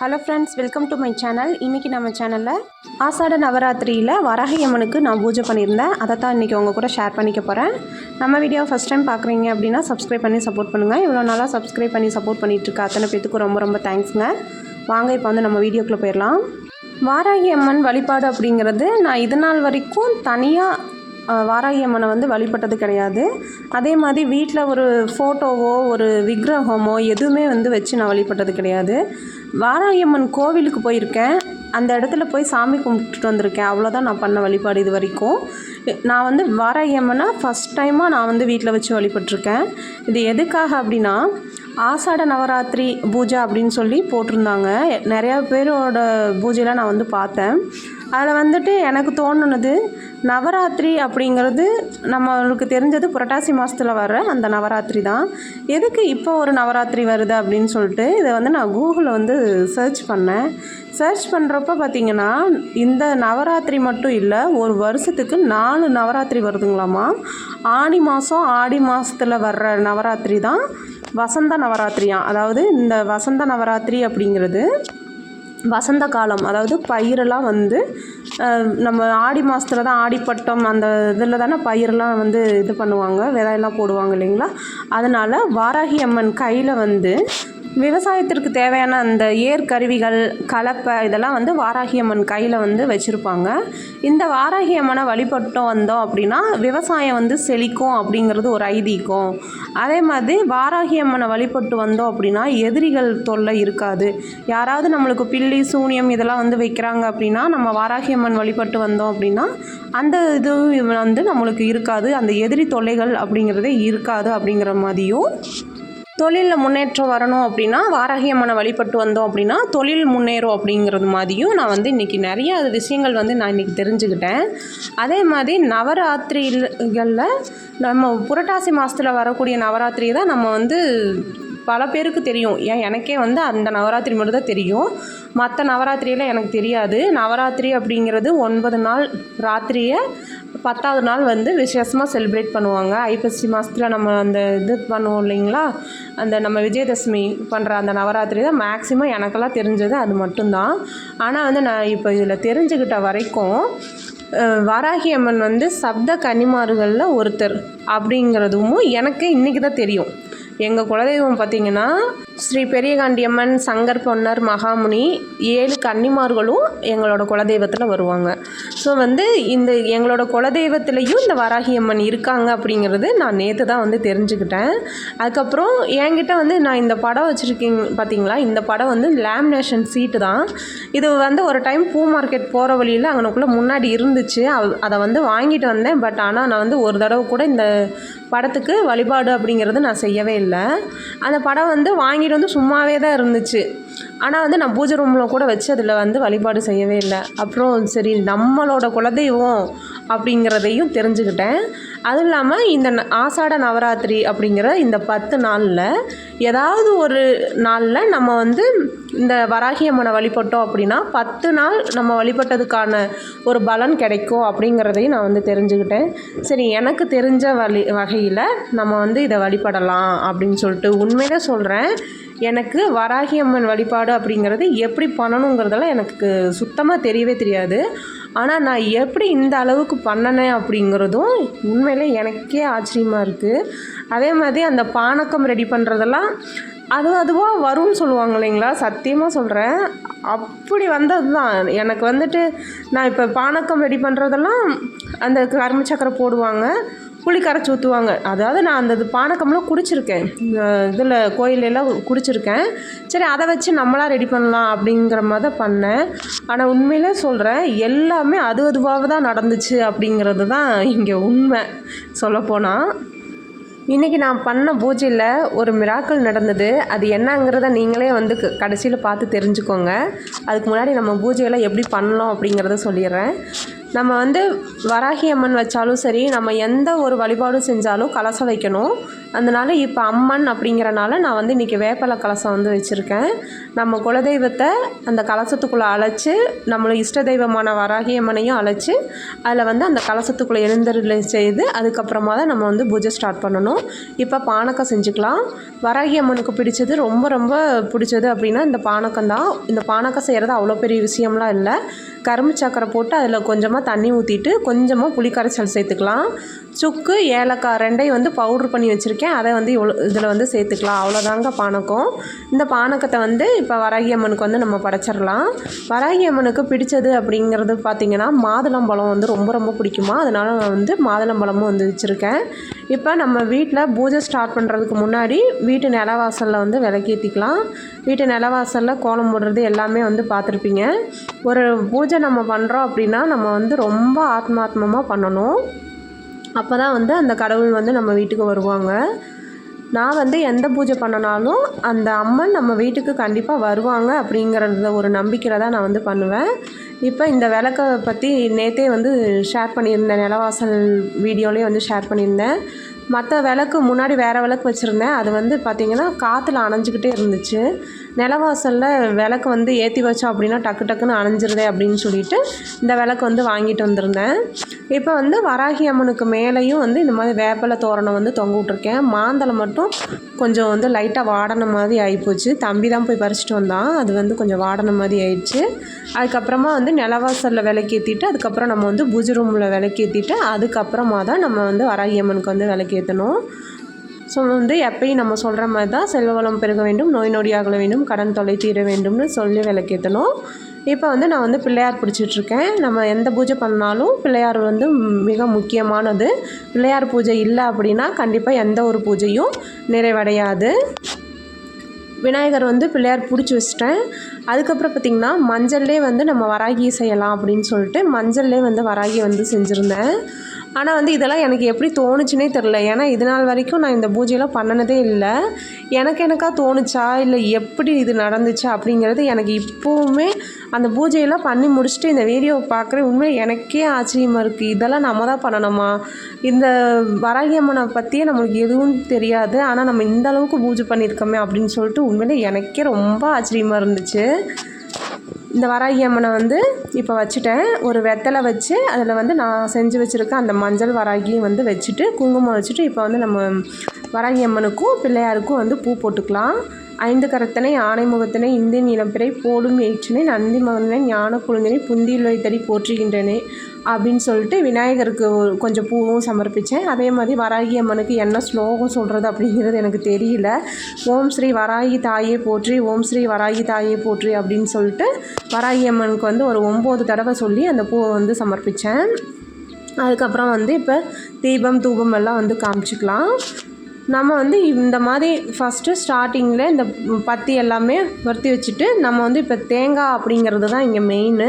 Hello friends welcome to my channel இன்றைக்கி நம்ம சேனலில் ஆசாட நவராத்திரியில் வராகி அம்மனுக்கு நான் பூஜை பண்ணியிருந்தேன். அதை தான் இன்றைக்கி உங்கள் கூட ஷேர் பண்ணிக்க போகிறேன் நம்ம வீடியோ ஃபஸ்ட் டைம் பார்க்குறீங்க அப்படின்னா சப்ஸ்கிரைப் பண்ணி சப்போர்ட் பண்ணுங்கள் இவ்வளோ நாளாக சப்ஸ்கிரைப் பண்ணி சப்போர்ட் பண்ணிகிட்ருக்க அத்தனை பேத்துக்கு ரொம்ப ரொம்ப தேங்க்ஸுங்க வாங்க இப்போ வந்து நம்ம வீடியோக்குள்ளே போயிடலாம். வாராகி அம்மன் வழிபாடு அப்படிங்கிறது நான் இது நாள் வரைக்கும் தனியாக ஆஹ் அம்மனை வந்து வழிபட்டது கிடையாது. அதே மாதிரி வீட்டில் ஒரு ஃபோட்டோவோ ஒரு விக்கிரகமோ எதுவுமே வந்து வச்சு நான் வழிபட்டது கிடையாது. வாராயம்மன் கோவிலுக்கு போயிருக்கேன். அந்த இடத்துல போய் சாமி கும்பிட்டுட்டு வந்திருக்கேன். அவ்வளோதான் நான் பண்ண வழிபாடு இது வரைக்கும். நான் வந்து வாராயம்மனை ஃபஸ்ட் டைமாக நான் வந்து வீட்டில் வச்சு வழிபட்டிருக்கேன். இது எதுக்காக அப்படின்னா ஆசாட நவராத்திரி பூஜை அப்படின்னு சொல்லி போட்டிருந்தாங்க. நிறையா பேரோட பூஜையெலாம் நான் வந்து பார்த்தேன். அதில் வந்துட்டு எனக்கு தோணுனது நவராத்திரி அப்படிங்கிறது நம்மளுக்கு தெரிஞ்சது புரட்டாசி மாதத்தில் வர்ற அந்த நவராத்திரி தான். எதுக்கு இப்போ ஒரு நவராத்திரி வருது அப்படின்னு சொல்லிட்டு இதை வந்து நான் கூகுளில் வந்து சர்ச் பண்ணேன். சர்ச் பண்ணுறப்ப பார்த்தீங்கன்னா இந்த நவராத்திரி மட்டும் இல்லை ஒரு வருஷத்துக்கு நாலு நவராத்திரி வருதுங்களாமா? ஆனி மாதம் ஆடி மாதத்தில் வர்ற நவராத்திரி தான் வசந்த நவராத்திரியாம் அதாவது இந்த வசந்த நவராத்திரி அப்படிங்கிறது வசந்த காலம் அதாவது பயிரெல்லாம் வந்து நம்ம ஆடி மாதத்துல தான் ஆடிப்பட்டம் அந்த இதில் தானே பயிரெல்லாம் வந்து இது பண்ணுவாங்க விதையெல்லாம் போடுவாங்க இல்லைங்களா? அதனால் வாராகி அம்மன் கையில் வந்து விவசாயத்திற்கு தேவையான அந்த ஏர் கருவிகள் கலப்பை இதெல்லாம் வந்து வாராகி அம்மன் கையில் வந்து வச்சுருப்பாங்க. இந்த வாராகி அம்மனை வழிபட்டோம் வந்தோம் அப்படின்னா விவசாயம் வந்து செழிக்கும் அப்படிங்கிறது ஒரு ஐதீகம். அதே மாதிரி வாராகி அம்மனை வழிபட்டு வந்தோம் அப்படின்னா எதிரிகள் தொல்லை இருக்காது. யாராவது நம்மளுக்கு பில்லி சூனியம் இதெல்லாம் வந்து வைக்கிறாங்க அப்படின்னா நம்ம வாராகி அம்மன் வழிபட்டு வந்தோம் அப்படின்னா அந்த இது வந்து நம்மளுக்கு இருக்காது. அந்த எதிரி தொல்லைகள் அப்படிங்கிறதே இருக்காது அப்படிங்கிற மாதிரியும் தொழிலில் முன்னேற்றம் வரணும் அப்படின்னா வாராகியமான வழிபட்டு வந்தோம் அப்படின்னா தொழில் முன்னேறும் அப்படிங்கிறது மாதிரியும் நான் வந்து இன்றைக்கி நிறைய விஷயங்கள் வந்து நான் இன்றைக்கி தெரிஞ்சுக்கிட்டேன். அதே மாதிரி நவராத்திரிகளில் நம்ம புரட்டாசி மாதத்தில் வரக்கூடிய நவராத்திரியை தான் நம்ம வந்து பல பேருக்கு தெரியும். ஏன் எனக்கே வந்து அந்த நவராத்திரி மட்டும் தான் தெரியும். மற்ற நவராத்திரியெல்லாம் எனக்கு தெரியாது. நவராத்திரி அப்படிங்கிறது ஒன்பது நாள் ராத்திரியை பத்தாவது நாள் வந்து விசேஷமாக செலிப்ரேட் பண்ணுவாங்க. ஐப்பசி மாதத்தில் நம்ம அந்த இது பண்ணுவோம் இல்லைங்களா? அந்த நம்ம விஜயதசமி பண்ணுற அந்த நவராத்திரி தான் மேக்ஸிமம் எனக்கெல்லாம் தெரிஞ்சது அது மட்டும்தான். ஆனால் வந்து நான் இப்போ இதில் தெரிஞ்சுக்கிட்ட வரைக்கும் வராகி வாராகி அம்மன் வந்து சப்த கன்னிமார்களில் ஒருத்தர் அப்படிங்கிறதும் எனக்கு இன்றைக்கி தான் தெரியும். எங்கள் குலதெய்வம் பார்த்திங்கன்னா ஸ்ரீ பெரியகாண்டியம்மன் சங்கர் பொன்னர் மகாமுனி ஏழு கன்னிமார்களும் எங்களோட குலதெய்வத்தில் வருவாங்க. ஸோ வந்து இந்த எங்களோட குலதெய்வத்துலேயும் இந்த வராகி அம்மன் இருக்காங்க அப்படிங்கிறது நான் நேற்று தான் வந்து தெரிஞ்சுக்கிட்டேன். அதுக்கப்புறம் என்கிட்ட வந்து நான் இந்த படம் வச்சுருக்கீங்க பார்த்தீங்களா இந்த படம் வந்து லேமினேஷன் சீட்டு தான். இது வந்து ஒரு டைம் பூ மார்க்கெட் போகிற வழியில் அங்கனக்குள்ளே முன்னாடி இருந்துச்சு. அதை வந்து வாங்கிட்டு வந்தேன். பட் ஆனால் நான் வந்து ஒரு தடவை கூட இந்த படத்துக்கு வழிபாடு அப்படிங்கிறது நான் செய்யவே இல்லை. அந்த படம் வந்து வாங்கிட்டு வந்து சும்மாவே தான் இருந்துச்சு. ஆனால் வந்து நான் பூஜை ரூமில் கூட வச்சு அதில் வந்து வழிபாடு செய்யவே இல்லை. அப்புறம் சரி நம்மளோட குலதெய்வம் அப்படிங்கிறதையும் தெரிஞ்சுக்கிட்டேன். அதுவும் இல்லாமல் இந்த ந- ஆசாட நவராத்திரி அப்படிங்கிற இந்த பத்து நாளில் ஏதாவது ஒரு நாளில் நம்ம வந்து இந்த வராகி அம்மனை வழிபட்டோம் அப்படின்னா பத்து நாள் நம்ம வழிபட்டதுக்கான ஒரு பலன் கிடைக்கும் அப்படிங்கிறதையும் நான் வந்து தெரிஞ்சுக்கிட்டேன். சரி எனக்கு தெரிஞ்ச வழி வகையில் நம்ம வந்து இதை வழிபடலாம் அப்படின்னு சொல்லிட்டு உண்மையில சொல்கிறேன் எனக்கு வராகி அம்மன் வழிபாடு அப்படிங்கிறது எப்படி பண்ணணுங்கிறதெல்லாம் எனக்கு சுத்தமாக தெரியவே தெரியாது. ஆனால் நான் எப்படி இந்த அளவுக்கு பண்ணினேன் அப்படிங்கிறதும் உண்மையிலே எனக்கே ஆச்சரியமாக இருக்குது அதே மாதிரி அந்த பானக்கம் ரெடி பண்ணுறதெல்லாம் அது அதுவாக வரும்னு சொல்லுவாங்க இல்லைங்களா? சத்தியமாக சொல்கிறேன் அப்படி வந்தது தான் எனக்கு வந்துட்டு நான் இப்போ பானக்கம் ரெடி பண்ணுறதெல்லாம் அந்த கரும்பு சக்கரை போடுவாங்க. புளி கரைச்சி ஊற்றுவாங்க அதாவது நான் அந்த இது பானக்கம்லாம் குடிச்சிருக்கேன். இதில் கோயிலெல்லாம் குடிச்சிருக்கேன். சரி அதை வச்சு நம்மளாக ரெடி பண்ணலாம் அப்படிங்கிற மாதிரி தான் பண்ணேன். ஆனால் உண்மையிலே சொல்கிறேன் எல்லாமே அது அதுவாக தான் நடந்துச்சு அப்படிங்கிறது தான் இங்கே உண்மை. சொல்லப்போனால் இன்றைக்கி நான் பண்ண பூஜையில் ஒரு மிராக்கள் நடந்தது. அது என்னங்கிறத நீங்களே வந்து கடைசியில் பார்த்து தெரிஞ்சுக்கோங்க. அதுக்கு முன்னாடி நம்ம பூஜையெல்லாம் எப்படி பண்ணலாம் அப்படிங்கிறத சொல்லிடுறேன். நம்ம வந்து வராகி அம்மன் வச்சாலும் சரி நம்ம எந்த ஒரு வழிபாடும் செஞ்சாலும் கலசம் வைக்கணும். அதனால் இப்போ அம்மன் அப்படிங்கிறனால நான் வந்து இன்றைக்கி வேப்பலை கலசம் வந்து வச்சுருக்கேன். நம்ம குலதெய்வத்தை அந்த கலசத்துக்குள்ளே அழைச்சி நம்மளை இஷ்ட தெய்வமான வராகி அம்மனையும் அழைச்சி அதில் வந்து அந்த கலசத்துக்குள்ளே எழுந்தருளை செய்து அதுக்கப்புறமா தான் நம்ம வந்து பூஜை ஸ்டார்ட் பண்ணணும். இப்போ பானக்கம் செஞ்சுக்கலாம். வராகி அம்மனுக்கு பிடிச்சது ரொம்ப ரொம்ப பிடிச்சது அப்படின்னா இந்த பானக்கம் தான். இந்த பானக்கம் செய்கிறது அவ்வளோ பெரிய விஷயம்லாம் இல்லை. கரும்பு சக்கரை போட்டு அதில் கொஞ்சமாக தண்ணி ஊற்றிட்டு கொஞ்சமாக புளி சேர்த்துக்கலாம். சுக்கு ஏலக்காய் ரெண்டையும் வந்து பவுட்ரு பண்ணி வச்சுருக்கேன். அதை வந்து இவ்வளோ இதில் வந்து சேர்த்துக்கலாம். அவ்வளோதாங்க பானக்கம் இந்த பானக்கத்தை வந்து இப்போ வராகி அம்மனுக்கு வந்து நம்ம படைச்சிடலாம். வராகி அம்மனுக்கு பிடிச்சது அப்படிங்கிறது பார்த்திங்கன்னா மாதுளம்பழம் வந்து ரொம்ப ரொம்ப பிடிக்குமா? அதனால் நான் வந்து மாதுளம்பழமும் வந்து வச்சுருக்கேன். இப்போ நம்ம வீட்டில் பூஜை ஸ்டார்ட் பண்ணுறதுக்கு முன்னாடி வீட்டு நிலவாசலில் வந்து விளக்கேற்றிக்கலாம் வீட்டு நிலவாசலில் கோலம் போடுறது எல்லாமே வந்து பார்த்துருப்பீங்க ஒரு பூஜை நம்ம பண்ணுறோம் அப்படின்னா நம்ம வந்து ரொம்ப ஆத்மாத்மமாக பண்ணணும். அப்போ தான் வந்து அந்த கடவுள் வந்து நம்ம வீட்டுக்கு வருவாங்க. நான் வந்து எந்த பூஜை பண்ணனாலும் அந்த அம்மன் நம்ம வீட்டுக்கு கண்டிப்பாக வருவாங்க அப்படிங்கிறத ஒரு நம்பிக்கையில் தான் நான் வந்து பண்ணுவேன். இப்போ இந்த விளக்கை பற்றி நேற்றே வந்து ஷேர் பண்ணியிருந்தேன். நிலவாசல் வீடியோலேயே வந்து ஷேர் பண்ணியிருந்தேன். மற்ற விளக்கு முன்னாடி வேறு விளக்கு வச்சுருந்தேன். அது வந்து பார்த்திங்கன்னா காற்றுல அணைஞ்சிக்கிட்டே இருந்துச்சு. நிலவாசலில் விளக்கு வந்து ஏற்றி வச்சோம் அப்படின்னா டக்கு டக்குன்னு அணைஞ்சிருதே அப்படின்னு சொல்லிட்டு இந்த விளக்கு வந்து வாங்கிட்டு வந்திருந்தேன். இப்போ வந்து வராகி அம்மனுக்கு மேலேயும் வந்து இந்த மாதிரி வேப்பலை தோரணம் வந்து தொங்க விட்ருக்கேன் மாந்தலை மட்டும் கொஞ்சம் வந்து லைட்டாக வாடின மாதிரி ஆகிப்போச்சு தம்பி தான் போய் பறிச்சிட்டு வந்தான். அது வந்து கொஞ்சம் வாடின மாதிரி ஆயிடுச்சு. அதுக்கப்புறமா வந்து நிலவாசலில் விளக்கேற்றிட்டு அதுக்கப்புறம் நம்ம வந்து பூஜை ரூமில் விளக்கேற்றிட்டு அதுக்கப்புறமா தான் நம்ம வந்து வராகி அம்மனுக்கு வந்து விளக்கேற்றணும் ஸோ வந்து எப்பயும் நம்ம சொல்கிற மாதிரி தான் செல்வ வளம் பெருக வேண்டும் நோய் நொடியாகல வேண்டும் கடன் தொலை தீர வேண்டும்னு சொல்லி விளக்கேற்றணும் இப்போ வந்து நான் வந்து பிள்ளையார் பிடிச்சிட்ருக்கேன். நம்ம எந்த பூஜை பண்ணாலும் பிள்ளையார் வந்து மிக முக்கியமானது. பிள்ளையார் பூஜை இல்லை அப்படின்னா கண்டிப்பாக எந்த ஒரு பூஜையும் நிறைவடையாது. விநாயகர் வந்து பிள்ளையார் பிடிச்சி வச்சிட்டேன். அதுக்கப்புறம் பார்த்திங்கன்னா மஞ்சள்லேயே வந்து நம்ம வராகி செய்யலாம் அப்படின்னு சொல்லிட்டு மஞ்சள்லேயே வந்து வராகி வந்து செஞ்சுருந்தேன். ஆனால் வந்து இதெல்லாம் எனக்கு எப்படி தோணுச்சுனே தெரில ஏன்னா இது நாள் வரைக்கும் நான் இந்த பூஜையெல்லாம் பண்ணினதே இல்லை. எனக்கு எனக்காக தோணுச்சா? இல்லை எப்படி இது நடந்துச்சு அப்படிங்கிறது எனக்கு இப்போவுமே அந்த பூஜையெல்லாம் பண்ணி முடிச்சுட்டு இந்த வீடியோவை பார்க்குற உண்மை எனக்கே ஆச்சரியமாக இருக்குது இதெல்லாம் நம்ம தான் பண்ணணுமா? இந்த வராகி அம்மனை பற்றியே நம்மளுக்கு எதுவும் தெரியாது. ஆனால் நம்ம இந்த அளவுக்கு பூஜை பண்ணியிருக்கோமே அப்படின்னு சொல்லிட்டு உண்மையிலே எனக்கே ரொம்ப ஆச்சரியமாக இருந்துச்சு. இந்த வராகி அம்மனை வந்து இப்போ வச்சுட்டேன். ஒரு வெத்தலை வச்சு அதில் வந்து நான் செஞ்சு வச்சுருக்க அந்த மஞ்சள் வராகியும் வந்து வச்சுட்டு குங்குமம் வச்சுட்டு இப்போ வந்து நம்ம வராகி அம்மனுக்கும் பிள்ளையாருக்கும் வந்து பூ போட்டுக்கலாம். ஐந்து கரத்தனை ஆணை முகத்தினை இந்திய நிலப்பிறை போடும் ஏற்றினை நந்தி மகனை ஞான குழுந்தினை புந்தியில் வைத்தடி போற்றுகின்றனே அப்படின்னு சொல்லிட்டு விநாயகருக்கு கொஞ்சம் பூவும் சமர்ப்பித்தேன் அதே மாதிரி வராகி அம்மனுக்கு என்ன ஸ்லோகம் சொல்கிறது அப்படிங்கிறது எனக்கு தெரியல. ஓம் ஸ்ரீ வராகி தாயே போற்றி ஓம் ஸ்ரீ வராகி தாயே போற்றி அப்படின்னு சொல்லிட்டு வராகி அம்மனுக்கு வந்து ஒரு ஒம்பது தடவை சொல்லி அந்த பூவை வந்து சமர்ப்பித்தேன் அதுக்கப்புறம் வந்து இப்போ தீபம் தூபம் எல்லாம் வந்து காமிச்சிக்கலாம். நம்ம வந்து இந்த மாதிரி ஃபஸ்ட்டு ஸ்டார்டிங்கில் இந்த பத்தி எல்லாமே வறுத்தி வச்சுட்டு நம்ம வந்து இப்போ தேங்காய் அப்படிங்கிறது தான் இங்கே மெயின்னு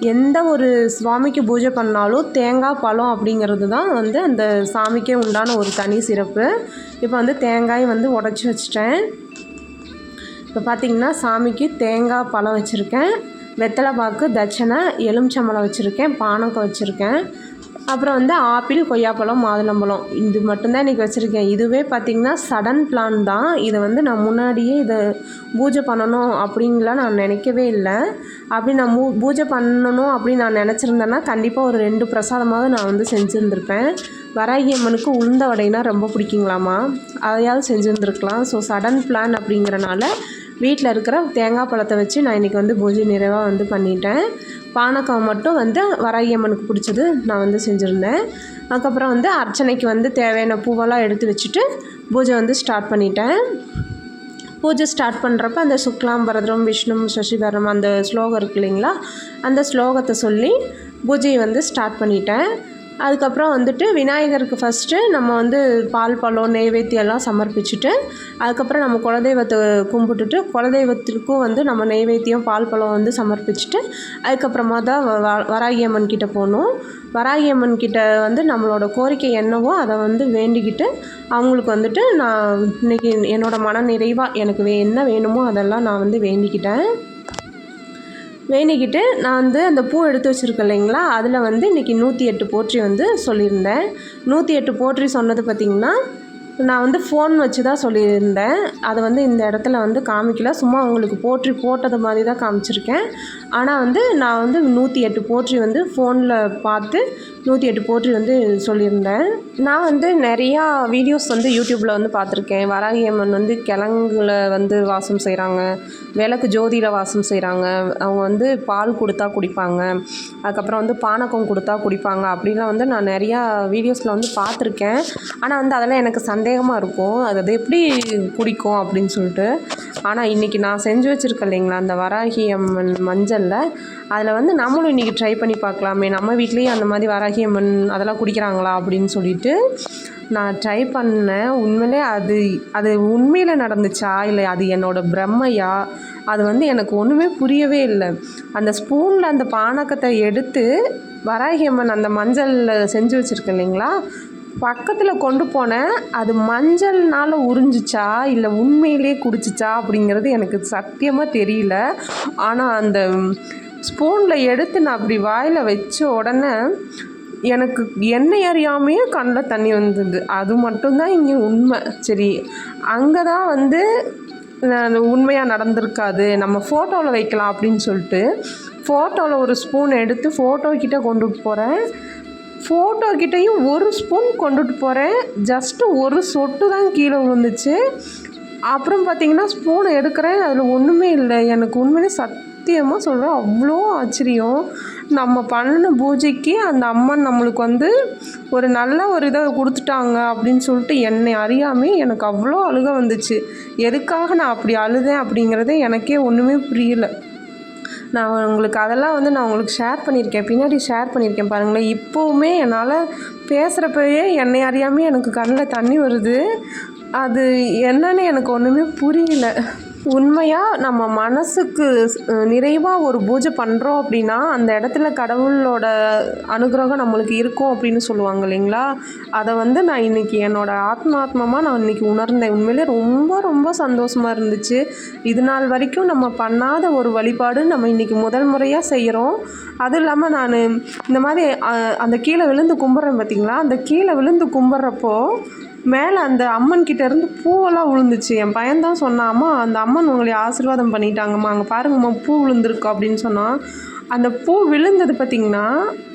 எந்த ஒரு சுவாமிக்கு பூஜை பண்ணாலும் தேங்காய் பழம் அப்படிங்கிறது தான் வந்து அந்த சாமிக்கே உண்டான ஒரு தனி சிறப்பு. இப்போ வந்து தேங்காய் வந்து உடச்சி வச்சிட்டேன். இப்போ பார்த்திங்கன்னா சாமிக்கு தேங்காய் பழம் வச்சுருக்கேன். வெத்தலை பாக்கு தட்சணை எலுமிச்சம்பழம் வச்சுருக்கேன். பானக்கம் வச்சுருக்கேன். அப்புறம் வந்து ஆப்பிள் கொய்யாப்பழம் மாதுளம்பழம். இது மட்டும்தான் இன்றைக்கி வச்சுருக்கேன். இதுவே பார்த்திங்கன்னா சடன் பிளான் தான். இதை வந்து நான் முன்னாடியே இதை பூஜை பண்ணணும் அப்படின்லாம் நான் நினைக்கவே இல்லை. அப்படி நான் மூ பூஜை பண்ணணும் அப்படின்னு நான் நினச்சிருந்தேன்னா கண்டிப்பாக ஒரு ரெண்டு பிரசாதமாவது நான் வந்து செஞ்சுருந்துருப்பேன். வராகி அம்மனுக்கு உளுந்த வடைனா ரொம்ப பிடிக்குங்களாமா? அதையாவது செஞ்சுருந்துருக்கலாம். ஸோ சடன் பிளான் அப்படிங்கிறனால வீட்டில் இருக்கிற தேங்காய் பழத்தை வச்சு நான் இன்றைக்கி வந்து பூஜை நிறைவாக வந்து பண்ணிட்டேன். பானகம் மட்டும் வந்து வராகியம்மனுக்கு பிடிச்சது நான் வந்து செஞ்சுருந்தேன். அதுக்கப்புறம் வந்து அர்ச்சனைக்கு வந்து தேவையான பூவெல்லாம் எடுத்து வச்சுட்டு பூஜை வந்து ஸ்டார்ட் பண்ணிட்டேன். பூஜை ஸ்டார்ட் பண்ணுறப்ப அந்த சுக்லாம் பரதரம் விஷ்ணு சசிபரம் அந்த ஸ்லோகம் இருக்கு இல்லைங்களா? அந்த ஸ்லோகத்தை சொல்லி பூஜையை வந்து ஸ்டார்ட் பண்ணிட்டேன். அதுக்கப்புறம் வந்துட்டு விநாயகருக்கு ஃபஸ்ட்டு நம்ம வந்து பால் பழம் நெய்வேத்தியெல்லாம் சமர்ப்பிச்சுட்டு அதுக்கப்புறம் நம்ம குலதெய்வத்தை கும்பிட்டுட்டு குலதெய்வத்திற்கும் வந்து நம்ம நெய்வேத்தியம் பால் பழம் வந்து சமர்ப்பிச்சுட்டு அதுக்கப்புறமா தான் வராகி அம்மன் கிட்டே போகணும். வராகி அம்மன் கிட்ட வந்து நம்மளோட கோரிக்கை என்னவோ அதை வந்து வேண்டிக்கிட்டு அவங்களுக்கு வந்துட்டு நான் இன்றைக்கி என்னோடய மன நிறைவாக எனக்கு வே என்ன வேணுமோ அதெல்லாம் நான் வந்து வேண்டிக்கிட்டேன். வேணிக்கிட்டு நான் வந்து அந்த பூ எடுத்து வச்சுருக்கேன் இல்லைங்களா? அதில் வந்து இன்றைக்கி நூற்றி எட்டு போற்றி வந்து சொல்லியிருந்தேன். நூற்றி எட்டு போற்றி சொன்னது பார்த்திங்கன்னா நான் வந்து ஃபோன் வச்சு தான் சொல்லியிருந்தேன். அதை வந்து இந்த இடத்துல வந்து காமிக்கல. சும்மா உங்களுக்கு போற்றி போட்டது மாதிரி தான் காமிச்சிருக்கேன். ஆனால் வந்து நான் வந்து நூற்றி எட்டு போற்றி வந்து ஃபோனில் பார்த்து நூற்றி எட்டு போற்றி வந்து சொல்லியிருந்தேன். நான் வந்து நிறையா வீடியோஸ் வந்து யூடியூப்பில் வந்து பார்த்துருக்கேன். வராகி அம்மன் வந்து கிழங்குல வந்து வாசம் செய்கிறாங்க விளக்கு ஜோதியில் வாசம் செய்கிறாங்க அவங்க வந்து பால் கொடுத்தா குடிப்பாங்க. அதுக்கப்புறம் வந்து பானகம் கொடுத்தா குடிப்பாங்க. அப்படிலாம் வந்து நான் நிறையா வீடியோஸில் வந்து பார்த்துருக்கேன். ஆனால் வந்து அதெல்லாம் எனக்கு சந்தேகமாக இருக்கும். அது அது எப்படி குடிக்கும் அப்படின்னு சொல்லிட்டு. ஆனால் இன்றைக்கி நான் செஞ்சு வச்சுருக்கேன் இல்லைங்களா அந்த வராகி அம்மன் மஞ்சளில். அதில் வந்து நம்மளும் இன்றைக்கி ட்ரை பண்ணி பார்க்கலாமே. நம்ம வீட்லேயும் அந்த மாதிரி வராகி அம்மன் அதெல்லாம் குடிக்கிறாங்களா அப்படின்னு சொல்லிட்டு நான் ட்ரை பண்ணேன். உண்மையிலே அது அது உண்மையில் நடந்துச்சா இல்லை அது என்னோடய பிரம்மையா? அது வந்து எனக்கு ஒன்றுமே புரியவே இல்லை. அந்த ஸ்பூனில் அந்த பானக்கத்தை எடுத்து வராகியம்மன் அந்த மஞ்சளில் செஞ்சு வச்சுருக்கேன் இல்லைங்களா? பக்கத்தில் கொண்டு போனேன். அது மஞ்சள்னால் உறிஞ்சிச்சா இல்லை உண்மையிலே குடிச்சிச்சா அப்படிங்கிறது எனக்கு சத்தியமாக தெரியல. ஆனால் அந்த ஸ்பூனில் எடுத்து நான் அப்படி வாயில் வச்ச உடனே எனக்கு என்னை அறியாமையே கண்ணில் தண்ணி வந்தது. அது மட்டும்தான் இங்கே உண்மை. சரி அங்கே தான் வந்து நான் உண்மையாக நடந்திருக்காது. நம்ம ஃபோட்டோவில் வைக்கலாம் அப்படின்னு சொல்லிட்டு ஃபோட்டோவில் ஒரு ஸ்பூன் எடுத்து ஃபோட்டோக்கிட்ட கொண்டுட்டு போகிறேன் ஃபோட்டோக்கிட்டேயும் ஒரு ஸ்பூன் கொண்டுட்டு போகிறேன் ஜஸ்ட்டு ஒரு சொட்டு தான் கீழே விழுந்துச்சு. அப்புறம் பார்த்திங்கன்னா ஸ்பூன் எடுக்கிறேன். அதில் ஒன்றுமே இல்லை. எனக்கு உண்மையிலே சத்தியமாக சொல்கிறேன் அவ்வளோ ஆச்சரியம். நம்ம பண்ணின பூஜைக்கு அந்த அம்மன் நம்மளுக்கு வந்து ஒரு நல்ல ஒரு இதை கொடுத்துட்டாங்க அப்படின்னு சொல்லிட்டு என்னை அறியாமல் எனக்கு அவ்வளோ அழுக வந்துச்சு. எதுக்காக நான் அப்படி அழுதேன் அப்படிங்கிறதே எனக்கே ஒன்றுமே புரியலை. நான் உங்களுக்கு அதெல்லாம் வந்து நான் உங்களுக்கு ஷேர் பண்ணியிருக்கேன். பின்னாடி ஷேர் பண்ணியிருக்கேன் பாருங்களேன். இப்போவுமே என்னால் பேசுகிறப்பவே என்னை அறியாமல் எனக்கு கண்ணில் தண்ணி வருது. அது என்னன்னு எனக்கு ஒன்றுமே புரியல. உண்மையாக நம்ம மனசுக்கு நிறைவாக ஒரு பூஜை பண்ணுறோம் அப்படின்னா அந்த இடத்துல கடவுளோட அனுகிரகம் நம்மளுக்கு இருக்கும் அப்படின்னு சொல்லுவாங்க இல்லைங்களா? அதை வந்து நான் இன்றைக்கி என்னோடய ஆத்மாத்மமாக நான் இன்றைக்கி உணர்ந்தேன். உண்மையிலே ரொம்ப ரொம்ப சந்தோஷமாக இருந்துச்சு. இது நாள் வரைக்கும் நம்ம பண்ணாத ஒரு வழிபாடு நம்ம இன்றைக்கி முதல் முறையாக செய்கிறோம் அதுவும் இல்லாமல் நான் இந்த மாதிரி அந்த கீழே விழுந்து கும்பிட்றேன் பார்த்திங்களா அந்த கீழே விழுந்து கும்பிட்றப்போ மேலே அந்த அம்மன் கிட்டேருந்து பூவெல்லாம் விழுந்துச்சு என் பையன்தான் சொன்னாம்மா அந்த அம்மன் உங்களை ஆசீர்வாதம் பண்ணிட்டாங்கம்மா அங்கே பாருங்கம்மா பூ விழுந்திருக்கு அப்படின்னு சொன்னான். அந்த பூ விழுந்தது பார்த்திங்கன்னா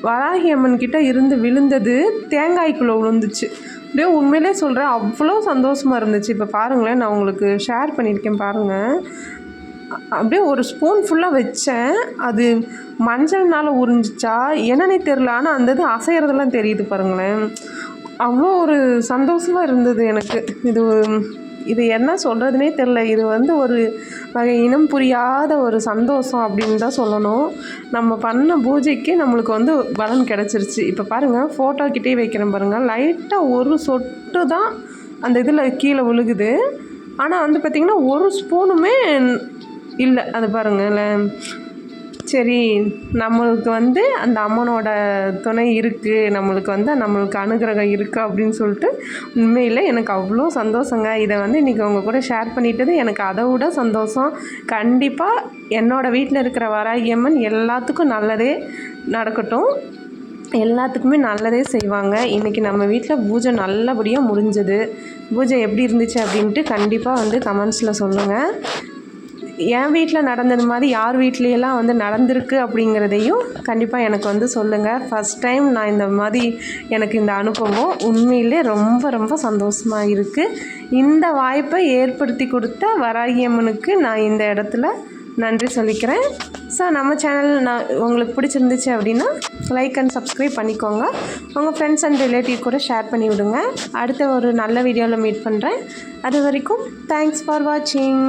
வராகி அம்மன் கிட்டே இருந்து விழுந்தது தேங்காய்க்குள்ளே விழுந்துச்சு அப்படியே உண்மையிலே சொல்கிறேன் அவ்வளோ சந்தோஷமாக இருந்துச்சு. இப்போ பாருங்களேன் நான் உங்களுக்கு ஷேர் பண்ணியிருக்கேன் பாருங்கள் அப்படியே ஒரு ஸ்பூன் ஃபுல்லாக வச்சேன். அது மஞ்சள்னால் உறிஞ்சிச்சா என்னன்னே தெரில ஆனால் அந்த இது அசைகிறதெல்லாம் தெரியுது பாருங்களேன். அவ்வளோ ஒரு சந்தோஷமாக இருந்தது எனக்கு. இது இது என்ன சொல்கிறதுனே தெரில இது வந்து ஒரு வகை இனம் புரியாத ஒரு சந்தோஷம் அப்படின்னு தான் சொல்லணும். நம்ம பண்ண பூஜைக்கு நம்மளுக்கு வந்து பலன் கிடச்சிருச்சு. இப்போ பாருங்கள் ஃபோட்டோக்கிட்டே வைக்கிறேன் பாருங்கள் லைட்டாக ஒரு சொட்டு தான் அந்த இதில் கீழே விழுகுது. ஆனால் வந்து பார்த்திங்கன்னா ஒரு ஸ்பூனுமே இல்லை. அது பாருங்கள் சரி நம்மளுக்கு வந்து அந்த அம்மனோட துணை இருக்குது நம்மளுக்கு வந்து நம்மளுக்கு அனுகிரகம் இருக்குது அப்படின்னு சொல்லிட்டு உண்மையில் எனக்கு அவ்வளோ சந்தோஷங்க. இதை வந்து இன்றைக்கி உங்கள் கூட ஷேர் பண்ணிட்டது எனக்கு அதை விட சந்தோஷம். கண்டிப்பாக என்னோடய வீட்டில் இருக்கிற வராகியம்மன் எல்லாத்துக்கும் நல்லதே நடக்கட்டும். எல்லாத்துக்குமே நல்லதே செய்வாங்க. இன்றைக்கி நம்ம வீட்டில் பூஜை நல்லபடியாக முடிஞ்சது. பூஜை எப்படி இருந்துச்சு அப்படின்ட்டு கண்டிப்பாக வந்து கமெண்ட்ஸில் சொல்லுங்கள் என் வீட்டில் நடந்தது மாதிரி யார் வீட்லையெல்லாம் வந்து நடந்திருக்கு அப்படிங்கிறதையும் கண்டிப்பாக எனக்கு வந்து சொல்லுங்கள் ஃபஸ்ட் டைம் நான் இந்த மாதிரி எனக்கு இந்த அனுபவம் உண்மையிலே ரொம்ப ரொம்ப சந்தோஷமாக இருக்குது இந்த வாய்ப்பை ஏற்படுத்தி கொடுத்த வராகியம்மனுக்கு நான் இந்த இடத்துல நன்றி சொல்லிக்கிறேன். ஸோ நம்ம சேனல் நான் உங்களுக்கு பிடிச்சிருந்துச்சு அப்படின்னா லைக் அண்ட் சப்ஸ்கிரைப் பண்ணிக்கோங்க. உங்கள் ஃப்ரெண்ட்ஸ் அண்ட் ரிலேட்டிவ் கூட ஷேர் பண்ணி விடுங்க. அடுத்த ஒரு நல்ல வீடியோவில் மீட் பண்ணுறேன் அது வரைக்கும் தேங்க்ஸ் ஃபார் வாட்சிங்